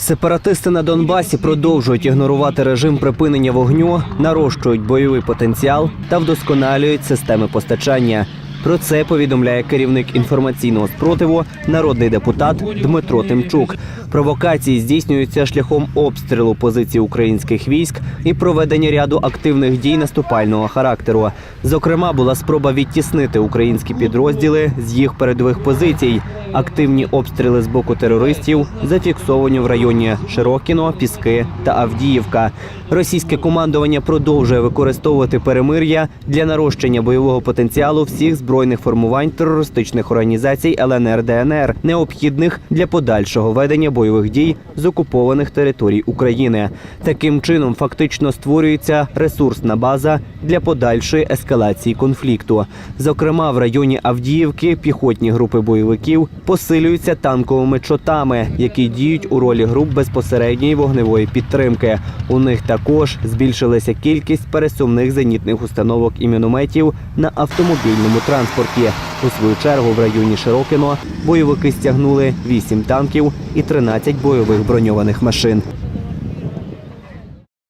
Сепаратисти на Донбасі продовжують ігнорувати режим припинення вогню, нарощують бойовий потенціал та вдосконалюють системи постачання. Про це повідомляє керівник інформаційного спротиву, народний депутат Дмитро Тимчук. Провокації здійснюються шляхом обстрілу позицій українських військ і проведення ряду активних дій наступального характеру. Зокрема, була спроба відтіснити українські підрозділи з їх передових позицій. Активні обстріли з боку терористів зафіксовані в районі Широкіно, Піски та Авдіївка. Російське командування продовжує використовувати перемир'я для нарощення бойового потенціалу всіх збройних формувань терористичних організацій ЛНР ДНР, необхідних для подальшого ведення бойових дій з окупованих територій України. Таким чином фактично створюється ресурсна база для подальшої ескалації конфлікту. Зокрема, в районі Авдіївки піхотні групи бойовиків посилюються танковими чотами, які діють у ролі груп безпосередньої вогневої підтримки. У них також збільшилася кількість пересувних зенітних установок і мінометів на автомобільному транспорті. У свою чергу в районі Широкино бойовики стягнули 8 танків і 13 бойових броньованих машин.